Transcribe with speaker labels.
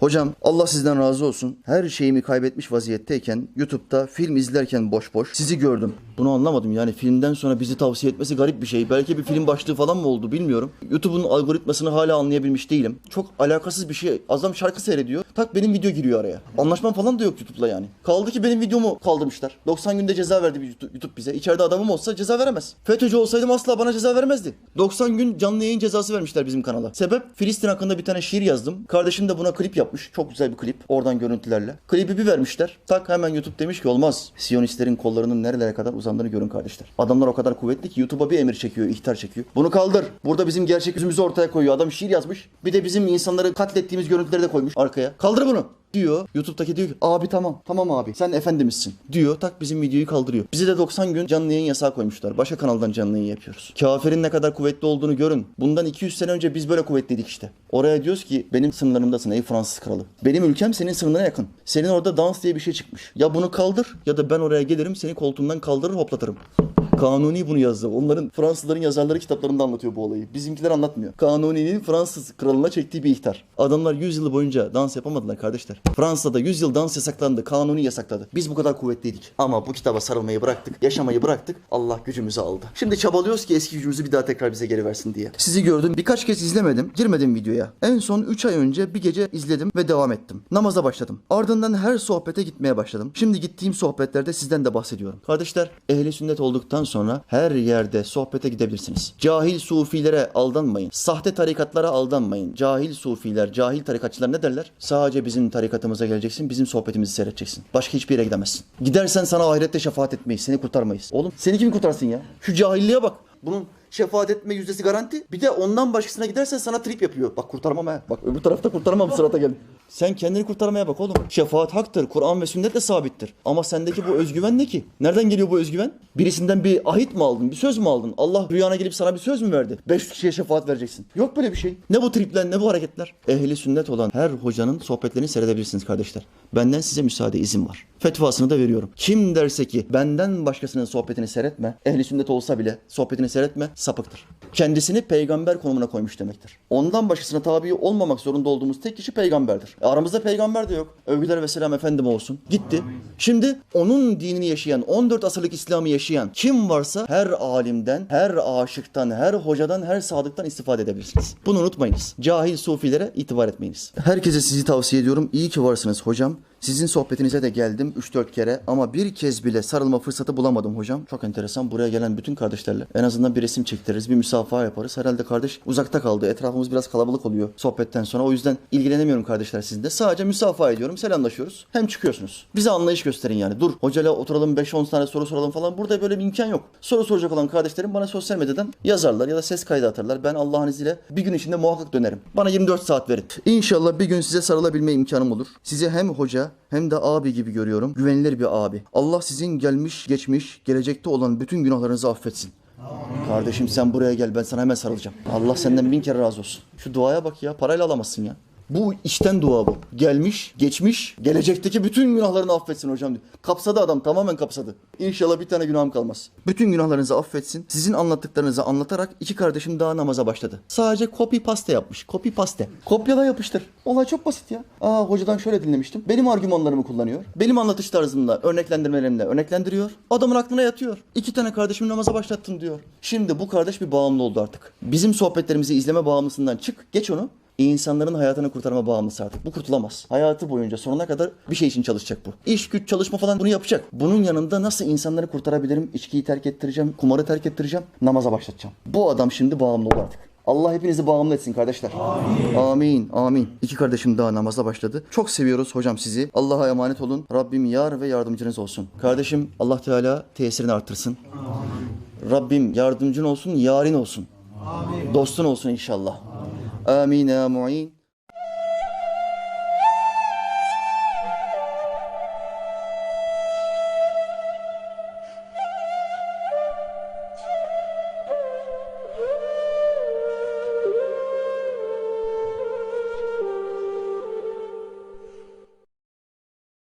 Speaker 1: Hocam Allah sizden razı olsun. Her şeyimi kaybetmiş vaziyetteyken YouTube'da film izlerken boş boş sizi gördüm. Bunu anlamadım yani filmden sonra bizi tavsiye etmesi garip bir şey. Belki bir film başlığı falan mı oldu bilmiyorum. YouTube'un algoritmasını hala anlayabilmiş değilim. Çok alakasız bir şey. Adam şarkı seyrediyor. Tak benim video giriyor araya. Anlaşmam falan da yok YouTube'la yani. Kaldı ki benim videomu kaldırmışlar. 90 günde ceza verdi bir YouTube bize. İçeride adamım olsa ceza veremez. FETÖ'cü olsaydım asla bana ceza vermezdi. 90 gün canlı yayın cezası vermişler bizim kanala. Sebep Filistin hakkında bir tane şiir yazdım. Kardeşim de buna klip yapmış. Çok güzel bir klip. Oradan görüntülerle. Klibi bir vermişler. Tak hemen YouTube demiş ki olmaz. Siyonistlerin kollarının nerelere kadar uzandığını görün kardeşler. Adamlar o kadar kuvvetli ki YouTube'a bir emir çekiyor, ihtar çekiyor. Bunu kaldır. Burada bizim gerçek yüzümüzü ortaya koyuyor. Adam şiir yazmış. Bir de bizim insanları katlettiğimiz görüntüleri de koymuş arkaya. Kaldır bunu diyor. YouTube'daki diyor ki abi tamam tamam abi sen efendimizsin diyor. Tak bizim videoyu kaldırıyor. Bize de 90 gün canlı yayın yasağı koymuşlar. Başka kanaldan canlı yayın yapıyoruz. Kafirin ne kadar kuvvetli olduğunu görün. Bundan 200 sene önce biz böyle kuvvetliydik işte. Oraya diyoruz ki benim sınırlarımdasın ey Fransız kralı. Benim ülkem senin sınırına yakın. Senin orada dans diye bir şey çıkmış. Ya bunu kaldır ya da ben oraya gelirim seni koltuğundan kaldırır hoplatırım. Kanuni bunu yazdı. Onların Fransızların yazarları kitaplarında anlatıyor bu olayı. Bizimkiler anlatmıyor. Kanuni'nin Fransız kralına çektiği bir ihtar. Adamlar 100 yıl boyunca dans yapamadılar kardeşler. Fransa'da 100 yıl dans yasaklandı. Kanuni yasakladı. Biz bu kadar kuvvetliydik. Ama bu kitaba sarılmayı bıraktık. Yaşamayı bıraktık. Allah gücümüzü aldı. Şimdi çabalıyoruz ki eski gücümüzü bir daha tekrar bize geri versin diye. Sizi gördüm. Birkaç kez izlemedim. Girmedim videoya. En son 3 ay önce bir gece izledim ve devam ettim. Namaza başladım. Ardından her sohbete gitmeye başladım. Şimdi gittiğim sohbetlerde sizden de bahsediyorum. Kardeşler ehli sünnet olduktan sonra her yerde sohbete gidebilirsiniz. Cahil sufilere aldanmayın. Sahte tarikatlara aldanmayın. Cahil sufiler, cahil tarikatçılar ne derler? Sadece bizim tarikatımıza geleceksin, bizim sohbetimizi seyredeceksin. Başka hiçbir yere gidemezsin. Gidersen sana ahirette şefaat etmeyiz, seni kurtarmayız. Oğlum seni kim kurtarsın ya? Şu cahilliğe bak. Bunun şefaat etme yüzdesi garanti. Bir de ondan başkasına gidersen sana trip yapıyor. Bak kurtarmam ha. Bak öbür tarafta kurtaramam sırata gel. Sen kendini kurtarmaya bak oğlum. Şefaat haktır. Kur'an ve sünnetle sabittir. Ama sendeki bu özgüven ne ki? Nereden geliyor bu özgüven? Birisinden bir ahit mi aldın? Bir söz mü aldın? Allah rüyana gelip sana bir söz mü verdi? 500 kişiye şefaat vereceksin. Yok böyle bir şey. Ne bu tripler ne bu hareketler? Ehli sünnet olan her hocanın sohbetlerini seyredebilirsiniz kardeşler. Benden size müsaade izin var. Fetvasını da veriyorum. Kim derse ki benden başkasının sohbetini seyretme, ehli sünnet olsa bile sohbetini seyretme sapıktır. Kendisini peygamber konumuna koymuş demektir. Ondan başkasına tabi olmamak zorunda olduğumuz tek kişi peygamberdir. E aramızda peygamber de yok. Övgüler ve selam efendim olsun. Gitti. Şimdi onun dinini yaşayan, 14 asırlık İslam'ı yaşayan kim varsa her alimden, her aşıktan, her hocadan, her sadıktan istifade edebilirsiniz. Bunu unutmayınız. Cahil sufilere itibar etmeyiniz. Herkese sizi tavsiye ediyorum. İyi ki varsınız hocam. Sizin sohbetinize de geldim 3-4 kere ama bir kez bile sarılma fırsatı bulamadım hocam. Çok enteresan. Buraya gelen bütün kardeşlerle en azından bir resim çektiririz, bir müsafaha yaparız. Herhalde kardeş uzakta kaldı. Etrafımız biraz kalabalık oluyor sohbetten sonra. O yüzden ilgilenemiyorum kardeşler sizinle. Sadece müsafaha ediyorum, selamlaşıyoruz. Hem çıkıyorsunuz. Bize anlayış gösterin yani. Dur hocayla oturalım 5-10 tane soru soralım falan. Burada böyle bir imkan yok. Soru soracak olan kardeşlerim bana sosyal medyadan yazarlar ya da ses kaydı atarlar. Ben Allah'ın izniyle bir gün içinde muhakkak dönerim. Bana 24 saat verin. İnşallah bir gün size sarılabilme imkanım olur. Sizi hem hoca hem de abi gibi görüyorum. Güvenilir bir abi. Allah sizin gelmiş, geçmiş, gelecekte olan bütün günahlarınızı affetsin. Kardeşim sen buraya gel ben sana hemen sarılacağım. Allah senden bin kere razı olsun. Şu duaya bak ya parayla alamazsın ya. Bu içten dua bu. Gelmiş, geçmiş, gelecekteki bütün günahlarını affetsin hocam diyor. Kapsadı adam tamamen kapsadı. İnşallah bir tane günahım kalmaz. Bütün günahlarınızı affetsin. Sizin anlattıklarınızı anlatarak iki kardeşim daha namaza başladı. Sadece copy paste yapmış. Copy paste. Kopyala yapıştır. Olay çok basit ya. Aa hocadan şöyle dinlemiştim. Benim argümanlarımı kullanıyor. Benim anlatış tarzımla, örneklendirmelerimle örneklendiriyor. Adamın aklına yatıyor. İki tane kardeşimi namaza başlattım diyor. Şimdi bu kardeş bir bağımlı oldu artık. Bizim sohbetlerimizi izleme bağımlısından çık. Geç onu. İnsanların hayatını kurtarma bağımlısı artık. Bu kurtulamaz. Hayatı boyunca sonuna kadar bir şey için çalışacak bu. İş, güç, çalışma falan bunu yapacak. Bunun yanında nasıl insanları kurtarabilirim? İçkiyi terk ettireceğim, kumarı terk ettireceğim, namaza başlatacağım. Bu adam şimdi bağımlı oldu artık. Allah hepinizi bağımlı etsin kardeşler. Amin. Amin. Amin. İki kardeşim daha namaza başladı. Çok seviyoruz hocam sizi. Allah'a emanet olun. Rabbim yar ve yardımcınız olsun. Kardeşim Allah Teala tesirini artırsın. Rabbim yardımcın olsun, yarın olsun. Dostun olsun inşallah. Amin ya mu'in.